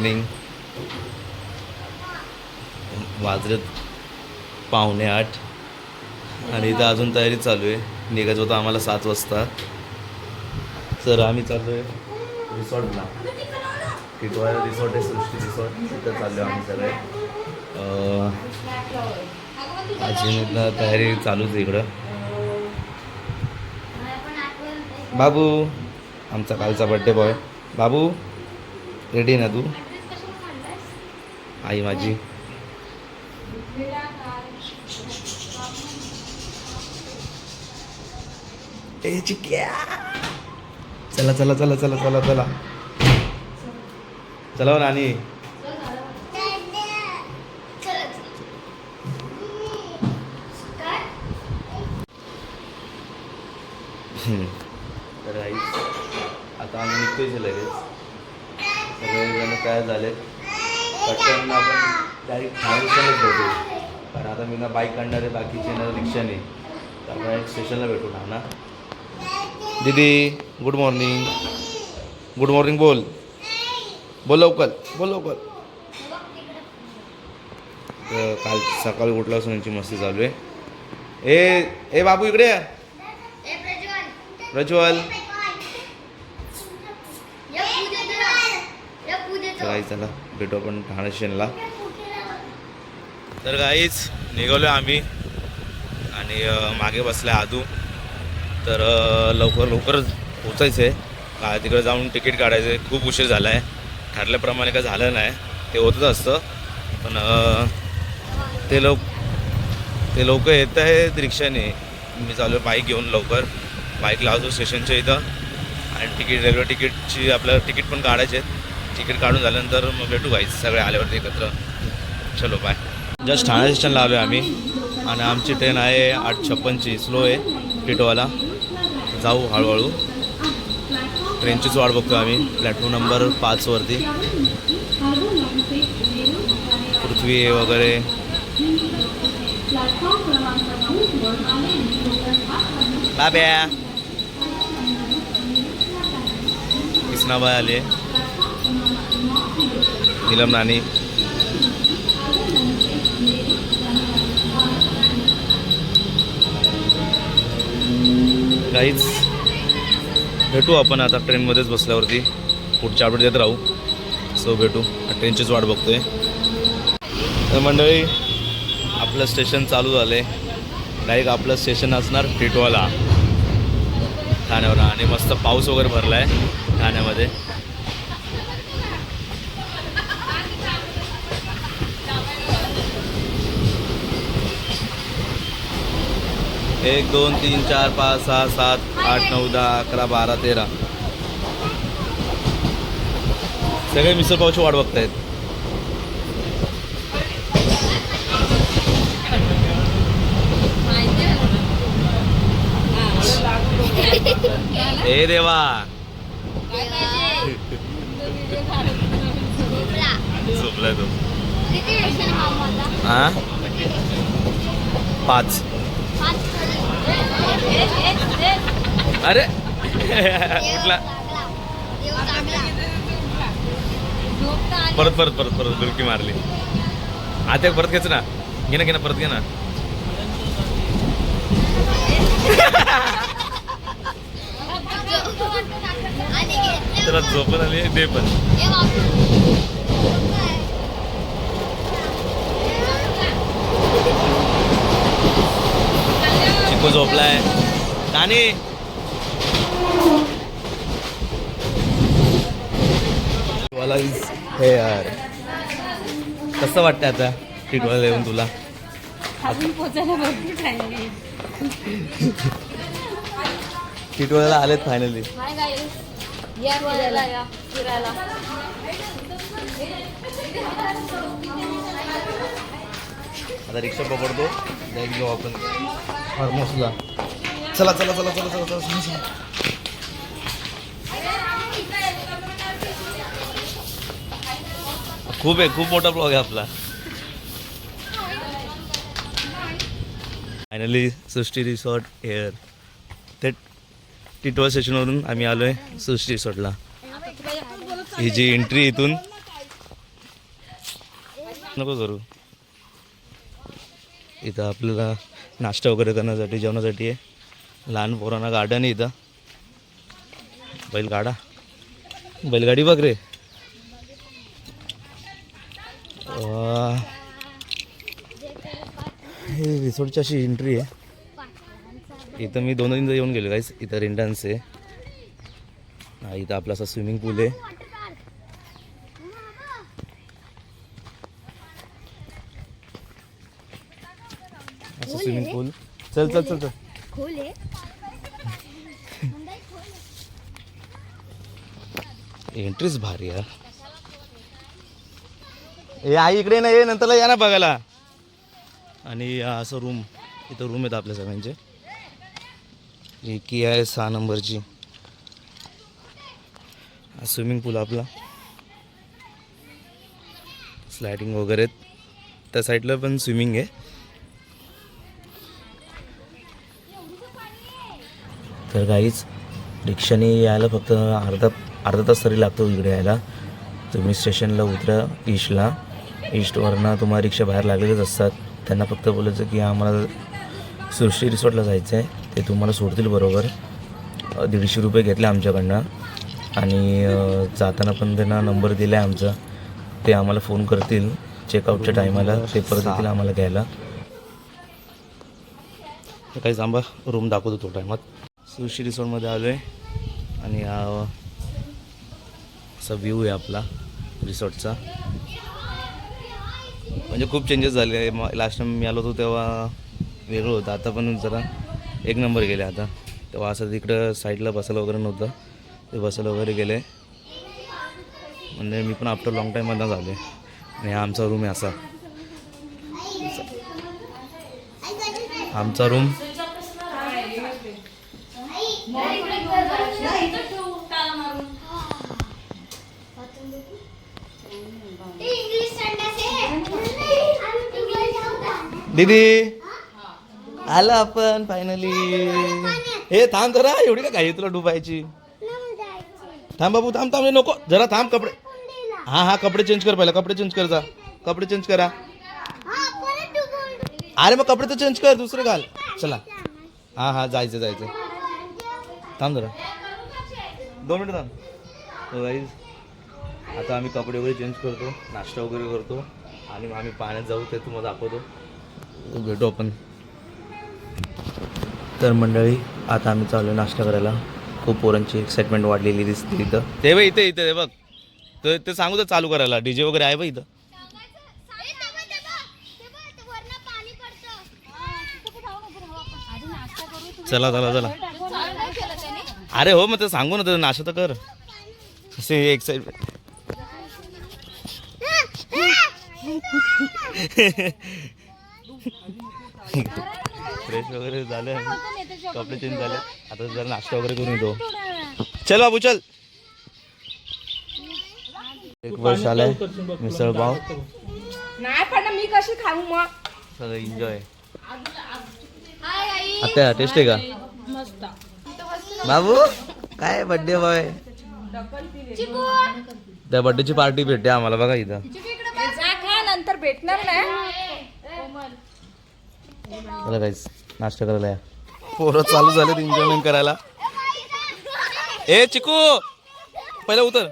Morning वाजलेत पावणे आठ. आणि इथं अजून तयारी चालू आहे. निघायचं होतं आम्हाला सात वाजता. तर आम्ही चाललो आहे रिसॉर्टला. टिटवाळा रिसॉर्ट आहे सृष्टी रिसॉर्ट. तिथं चाललो आहे आम्ही सगळे. अं, अजून तयारी चालूच आहे इकडं. बाबू आमचा कालचा बड्डे बॉय बाबू रेडी ना तू? आई माझी. ए चिक्या. चला चला चला चला चला चला. चला हो, नानी. तर आई आता आम्ही निघतोय लगेच. सगळेजण काय झाले पटकन आपण डायरेक्ट स्टेशनलाच भेटू कारण आता मी ना बाईक काढणार आहे बाकीचे ना रिक्षाने. तर आपण एक स्टेशनला भेटू ना ना? दीदी गुड मॉर्निंग गुड मॉर्निंग बोल. बोल लवकर बोल लवकर. तर काल सकाळी उठल्यापासून यांची मस्ती चालू आहे. ए ए बाबू इकडे ये. प्रज्वल. आई चला. भेटू आपण ठाणे स्टेशनला तर काहीच निघालो आम्ही. आणि मागे बसला आदू. तर लवकर लवकरच पोचायचं आहे का तिकडे जाऊन तिकीट काढायचं आहे खूप उशीर झाला आहे ठरल्याप्रमाणे काय झालं नाही. ते होतच असतं. पण ते लोक ते लोक येत आहेत रिक्षाने. मी चालू आहे बाईक घेऊन लवकर. बाईक लावतो स्टेशनच्या इथं. आणि तिकीट रेल्वे तिकीटची आपल्याला तिकीट पण काढायचे आहेत. तिकीट काढून झाल्यानंतर मग भेटू गाईच सगळे आल्यावरती एकत्र. चलो बाय जस्ट ठाणे स्टेशनला आलो आहे आम्ही. आणि आमची ट्रेन आहे आठ छप्पनची स्लो आहे टिटोवाला. जाऊ हळूहळू. ट्रेनचीच वाट बघतो आम्ही. प्लॅटफॉर्म नंबर पाचवरती पृथ्वी वगैरे. बाब्या. आली आले नीलम नानी काहीच भेटू आपण आता ट्रेनमध्येच बसल्यावरती. पुढच्या अपडेट देत राहू. सो भेटू. ट्रेनचीच वाट बघतोय. तर मंडळी आपलं स्टेशन चालू झालं आहे डायरेक्ट आपलं स्टेशन असणार टिटवाला. ठाण्यावर. आणि मस्त पाऊस वगैरे भरला आहे ठाण्यामध्ये. एक दोन तीन चार पाच सहा सात आठ नऊ दहा अकरा बारा तेरा. सगळे मिसळ पावची वाट बघतायत. ए देवा. झोपलाय तो. हा पाच. अरे. कुठला? परत परत परत परत डुलकी मारली. आता परत घ्यायचं ना. घे ना घे ना परत घे ना. त्याला झोपत आली दे पण. चिकू झोपलाय. नानी! मला हे यार कसं वाटतं आता टिटवाला येऊन तुला? टिटवाला आलेत फायनली आता रिक्षा पकडतो. जाईल आपण. फार्महाऊसला चला चला चला चला चला चला चला, खूप आहे खूप मोठा ब्लॉग आहे आपला. फायनली सृष्टी रिसॉर्ट एअर ते टिटवा स्टेशनवरून आम्ही आलो आहे सृष्टी रिसॉर्टला ही जी एंट्री इथून नको करू. इथं आपल्याला नाश्ता वगैरे करण्यासाठी जेवणासाठी आहे. लहान पोरांना गार्डन आहे इथं. बैलगाडा. बैलगाडी बघ रे. हे रिसोर्टची अशी एंट्री आहे. इथं मी दोन तीनदा येऊन गेलो काहीच इथं रेंडन्स आहे. इथं आपला असा स्विमिंग पूल आहे. असं स्विमिंग पूल चल चल चल चल. खोल आहे. एंट्रीच भारी यार ए आई इकडे नाही ये नंतरला या ना बघायला. आणि हा असं रूम इथं रूम आहेत आपल्या सगळ्यांचे. ही की आहे सहा नंबरची. स्विमिंग पूल आपला. स्लायडिंग वगैरे. त्या साईडला पण स्विमिंग आहे. तर काहीच रिक्षाने यायला फक्त अर्धा अर्धा तास तरी लागतो इकडे यायला. तुम्ही स्टेशनला उतरा ईस्टला ईस्टवरनं तुम्हाला रिक्षा बाहेर लागलेलेच असतात. त्यांना फक्त बोलायचं की आम्हाला सृष्टी रिसॉर्टला जायचं आहे ते तुम्हाला सोडतील बरोबर. दीडशे रुपये घेतले आमच्याकडनं. आणि जाताना पण त्यांना नंबर दिला आहे आमचा. ते आम्हाला फोन करतील चेकआउटच्या टायमाला ते परत येतील आम्हाला घ्यायला. काही थांबा रूम दाखवतो तो टायमात सुशी रिसॉर्टमध्ये आलो आहे आणि हा असा व्ह्यू आहे आपला रिसॉर्टचा म्हणजे खूप चेंजेस झाले लास्ट टाइम मी आलो होतो तेव्हा वेगळं होतं. आता पण जरा एक नंबर गेले आता. तेव्हा असं तिकडं साईडला बसायला वगैरे नव्हतं. ते बसायला वगैरे गेले. म्हणजे मी पण आफ्टर लॉंग टाईममधनं झालो आहे आणि हा आमचा रूम आहे असा. आमचा रूम दीदी. आलं आपण फायनली हे थांब जरा एवढी का घाई तुला डुबायची? थांब बाबू थांब थांब हे नको. जरा थांब कपडे. हा हा कपडे चेंज कर पहिला कपडे चेंज कर जा. कपडे चेंज करा. अरे मग कपडे तर चेंज कर दुसरे घाल. चला. हा हा जायचं जायचं. थांब जरा. दोन मिनिटं थांब. हो, so आता आम्ही कपडे वगैरे चेंज करतो नाश्ता वगैरे करतो. आणि मग आम्ही पाण्यात जाऊ ते तुम्हाला दाखवतो. भेटू आपण. तर मंडळी आता आम्ही चालू नाश्ता करायला. खूप पोरांची एक्साइटमेंट वाढलेली दिसते इथं. ते बघ इथे इथे बघ. तर ते सांगू तर चालू करायला. डीजे वगैरे आहे बघ इथं. चला चला चला. अरे हो मग ते सांगू ना तर नाश्ता तर कर. असे एक्साइटमेंट फ्रेश वगैरे झाले. कपडे चेंज झाले. आता जरा नाश्ता वगैरे करून येतो. चल बाबू चल. एक वर्ष आलंय मिसळ पाव. नाही पण मी कशी खाऊ मग? सगळं एन्जॉय आता टेस्ट आहे का? मस्त. बाबू काय बर्थडे बॉय त्या बर्थडेची पार्टी भेटते आम्हाला बघा इथं. जा खा नंतर भेटणार नाही. चला काहीच नाश्ता करायला या. पोरं चालू झाले एन्जॉयमेंट करायला. ए चिकू! पहिला उतर.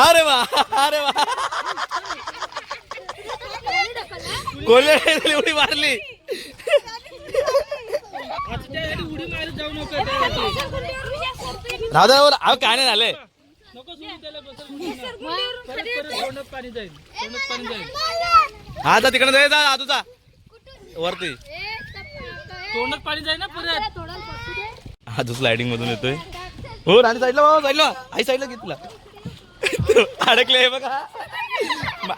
अरे वा अरे वा. कोल्हे उडी मारली. राहू दे अहो काय नाही झालंय. हा जा तिकडे जाय जा तुझा वरती. तोंडात पाणी जाईल ना परत हा तू स्लायडिंग मधून येतोय. हो राणी साईडला बाबा साईडला आई साईडला घे तुला. अडकले हे बघा.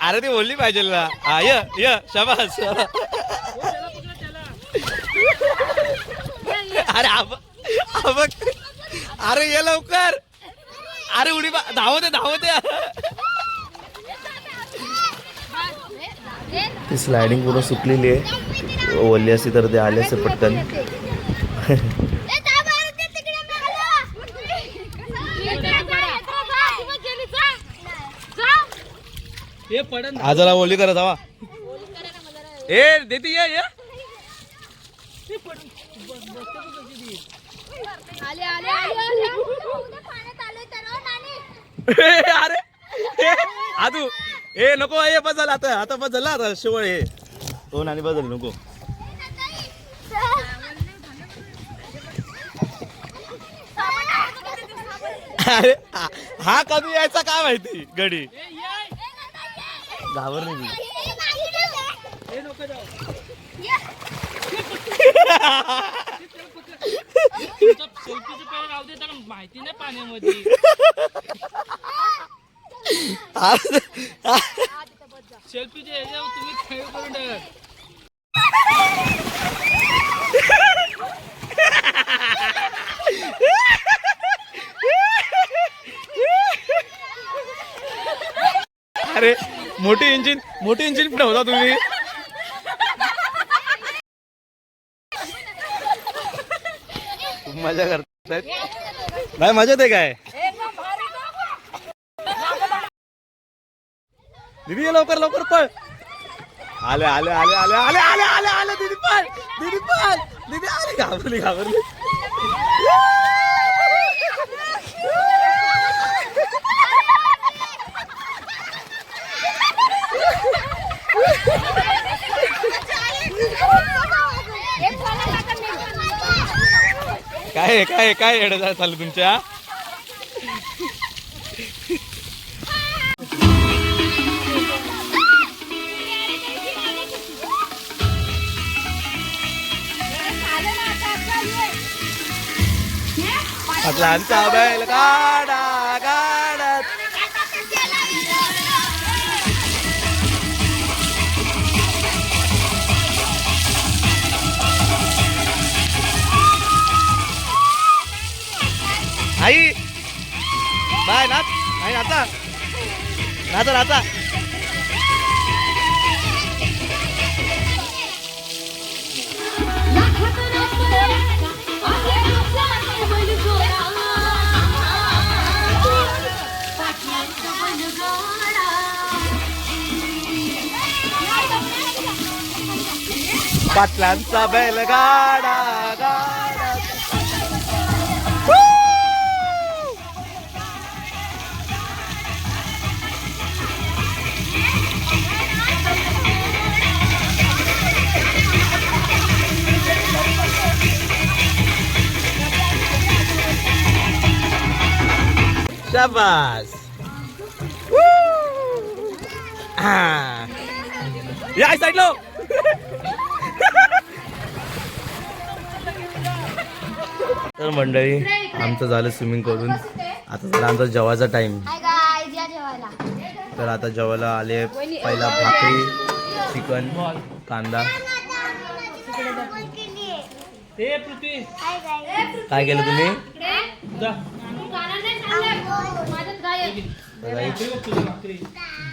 अरे ती बोलली पाहिजे ना. हा य य शाबास. अरे आब आब अरे ये लवकर. अरे उडी बा- धावते धावते ती स्लायडिंग पूर्ण सुकलेली आहे. ओली असती तर ते आले असते पटकन. हे पडन. आजाला ओली करत हवा ए देते ये अरे ए, आदू ए नको ए बस झालं आता आता बस झालं आता शेवळ हे. हो नानी बस झाली नको. अरे हा- हा कधी यायचा काय माहिती गडी घाबरली मी. हे नको जाऊ. सेल्फीचं पेन राहू दे त्याला माहिती नाही पाण्यामध्ये सेल्फीचे ह्याच्यावर तुम्ही खेळ करून टाका अरे मोठी इंजिन मोठी इंजिन पण होता तुम्ही खूप मजा करतायत. नाही मजा ते काय? दिदी लवकर लवकर पळ. आले आले आले आले आले आले आले आले दीदी पळ. दिदी पळ. दिदी आले घाबरली घाबरली. काय काय काय एड चाललं तुमच्या? आमचा बैल काढा आई. बाय नाच. आई नाचा. नाचा नाचा. पाटलांचा बैलगाडा. शाबास Ah. या साईडलो तर मंडळी आमचं झालं स्विमिंग करून. आता झाला आमचा जेवायचा टाइम हाय गाईज या जेवायला. तर आता जेवायला आले पहिला भाकरी चिकन कांदा. काय केलं तुम्ही जा माझ्यात गाय आहे. तर काही भाकरी बघ तुझी भाकरी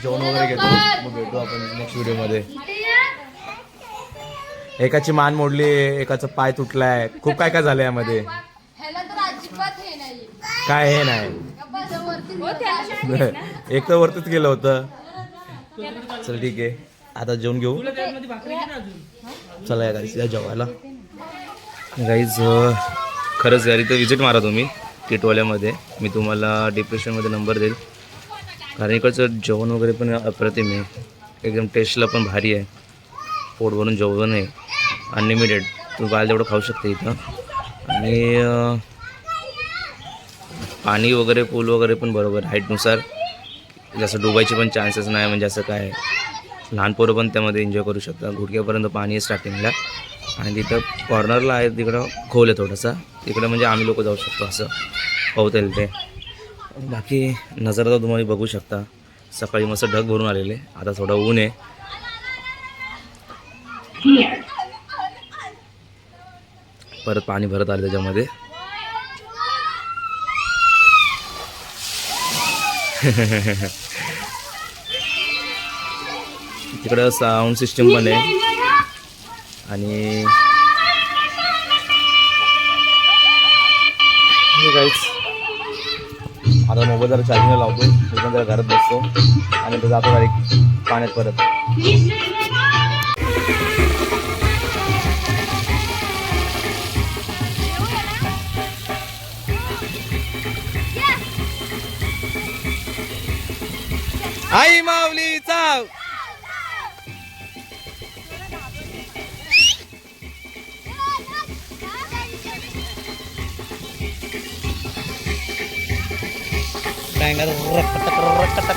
जेवण वगैरे घेतो. मग भेटू आपण नेक्स्ट व्हिडिओमध्ये एकाची मान मोडली एकाचा पाय तुटलाय. खूप काय काय झालं यामध्ये? हे काय हे नाही. एक तर वरतीच गेलं होतं. चल ठीक आहे. आता जेवण घेऊ. चला या गाईज या जेवायला. गाईज खरंच घरी तर विजिट मारा तुम्ही. किटवाल्यामध्ये मी तुम्हाला डिप्रेशनमध्ये नंबर देईल. कारण इकडचं जेवण वगैरे पण अप्रतिम आहे. एकदम टेस्टला पण भारी आहे. पोट भरून जेवण आहे. अनलिमिटेड तुम्ही बाल तेवढं खाऊ शकते इथं. आणि पाणी वगैरे पूल वगैरे पण बरोबर हाईटनुसार. जसं डुबायचे पण चान्सेस नाही म्हणजे असं काय. लहान पोरं पण त्यामध्ये एन्जॉय करू शकतात. गुडघ्यापर्यंत पाणी आहे स्टार्टिंगला आणि तिथं कॉर्नरला आहे तिकडं खोल आहे थोडासा. तिकडं म्हणजे आम्ही लोक जाऊ शकतो असं. पवतेल येईल ते बाकी नजर तर तुम्हाला बघू शकता. सकाळी मस्त ढग भरून आलेले. आता थोडं ऊन आहे. परत पाणी भरत आलं त्याच्यामध्ये. तिकडं साऊंड सिस्टीम पण आहे. आणि काहीच आता मोबाईल जरा चार्जिंगला लावतो. मी पण जरा घरात बसतो. आणि तो जातो डायरेक्ट पाण्यात परत. आई माऊलीचा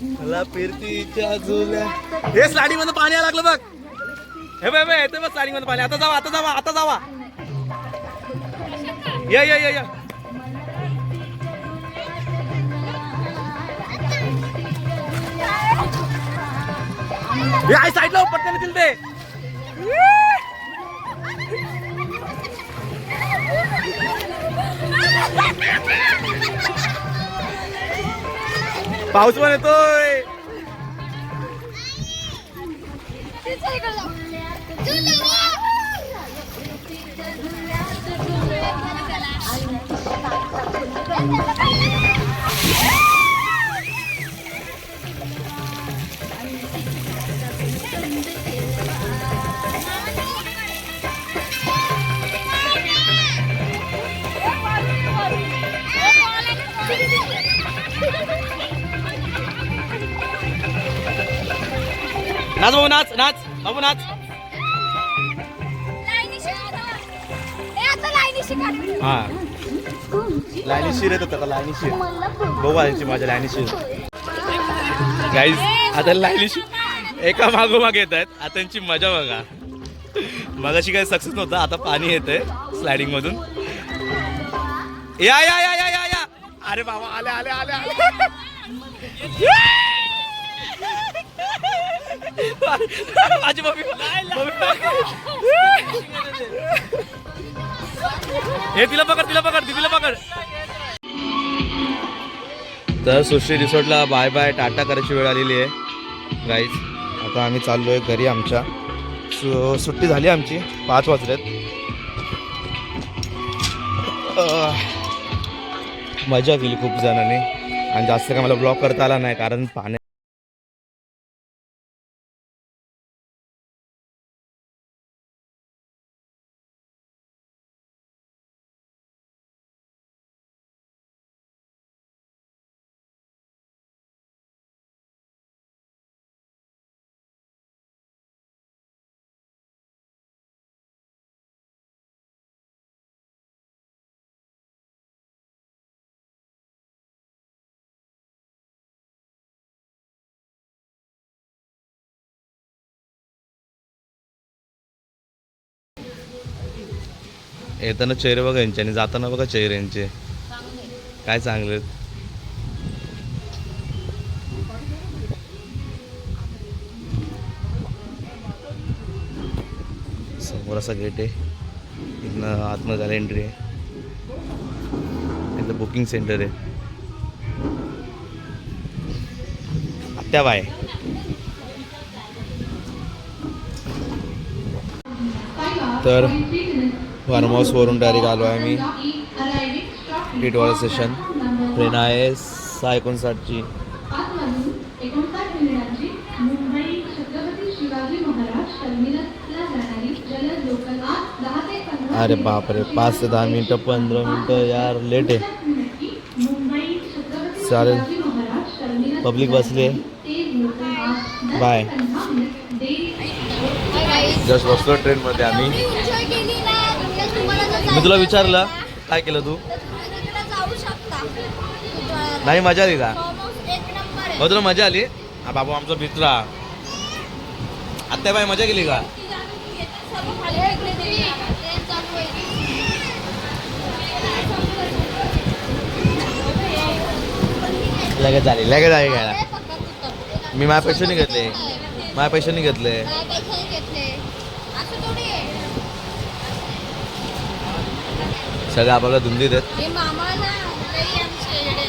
मला फिरतीच्या झुल्या हे स्लाडिंगमध्ये पाणी यायला लागलं बघ हे बाय बाय येते बघ स्लाडिंगमध्ये पाणी. आता जावा आता जावा आता जावा. या या या या. आई साईडला पटकन येतील ते. पाऊस पण येतोय. नाच बाबू नाच नाच. बाबू नाच. हा. लाईनी शिर येत होता लाईनी शिर. बघू आली माझ्या लाईनी शिर. गाईज आता लाईनी शिर एका मागोमाग येत आहेत. आता त्यांची मजा बघा. मगाशी काही सक्सेस नव्हता आता पाणी येतंय स्लायडिंग मधून. या या या या या या. अरे बाबा आले आले आले आले. माझी मम्मी हे तिला पकड तिला पकड तिला पकड. तर सुश्री रिसॉर्टला बाय बाय टाटा करायची वेळ आलेली आहे. गाईज आता आम्ही चाललो आहे घरी आमच्या. सु सुट्टी झाली आमची पाच वाजल्यात मजा केली खूप जणांनी. आणि जास्त काय मला ब्लॉक करता आला नाही कारण पाण्या येताना चेहरे बघा यांचे आणि जाताना बघा चेहरे यांचे. काय चांगले समोर असा गेट आहे. इथनं आतमध्ये झालं एंट्री आहे. इथं बुकिंग सेंटर आहे. आत्या बाय तर फार्म हाऊसवरून डायरेक्ट आलो आहे मी. टिटवाळा स्टेशन ट्रेन आहे सहा एकोणसाठची अरे बापरे पाच ते दहा मिनटं पंधरा मिनटं यार लेट आहे. चालेल पब्लिक बसली. आहे बाय जस्ट बसलो ट्रेनमध्ये आम्ही. मी तुला विचारलं काय केलं तू? नाही मजा आली का? एक मग तुला मजा आली? हा बाबू आमचा मित्र आत्या बाय मजा केली का? लगेच आली लगेच आहे घ्यायला. मी माझ्या पैशाने घेतले. माझ्या पैशाने घेतले पैशाने घेतले असं थोडी आहे सगळं आपल्याला धुंदीत आहेत. हे मामा ना लई आमचे येडे.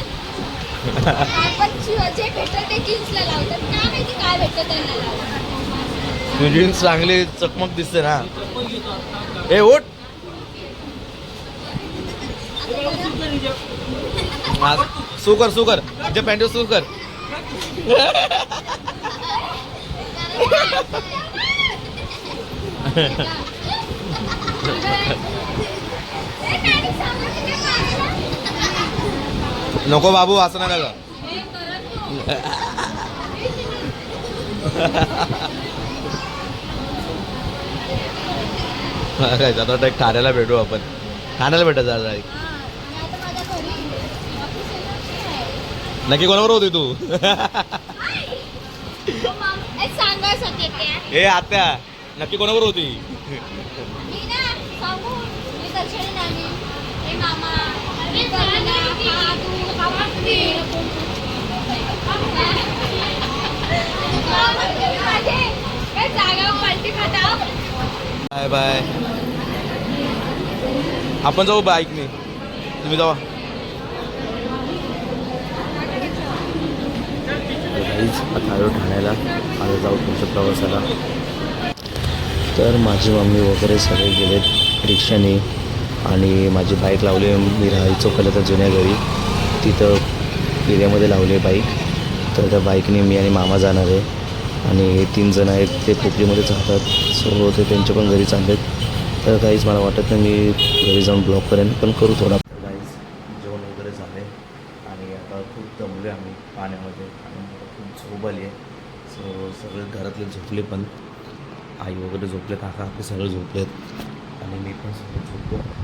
काय पण शिव- जे भेटत ते जीन्सला लावतात. काय माहिती काय भेटत त्यांना लावतात जीन्स चांगली चकमक दिसते ना. ए उठ! हा, सू कर सू कर. जे पॅन्ट सू कर ए, नाही, सांगा तिथे मारायला. नको बाबू असं नका. काय आता एक ठाण्याला भेटू आपण ठाण्याला भेटायचं आज डायरेक्ट. नक्की कोणावर होती तू हो, आत्या नक्की कोणावर होती मी ना सांगू मी दर्शनी नानी हे मामा हे करुणा, हा तू, हा भक्ती. मामा, तुम्ही माझे काय जागा पलटी खाता बाय बाय. आपण जाऊ बाईकने. तुम्ही जावा. आता आलो ठाण्याला. आता जाऊ तुमच्या प्रवासाला. तर माझी मम्मी वगैरे सगळे गेलेत रिक्षाने. आणि माझी बाईक लावली मी राहायचो पहिलं तर जुन्या घरी. तिथं एरियामध्ये लावली आहे बाईक. तर त्या बाईकने मी आणि मामा जाणार आहे. आणि हे तीन जण आहेत ते पोपलीमध्येच राहतात सो ते त्यांच्या पण घरी चाललेत. तर काहीच मला वाटत नाही मी घरी जाऊन ब्लॉक करेन पण करू थोडा. काहीच जेवण वगैरे झाले. आणि आता खूप दमले आम्ही पाण्यामध्ये. आणि मला खूप झोप आली आहे. सो सगळे घरातले झोपले पण. आई वगैरे झोपले काका आपले सगळे झोपलेत. आणि मी पण सगळे झोपलो.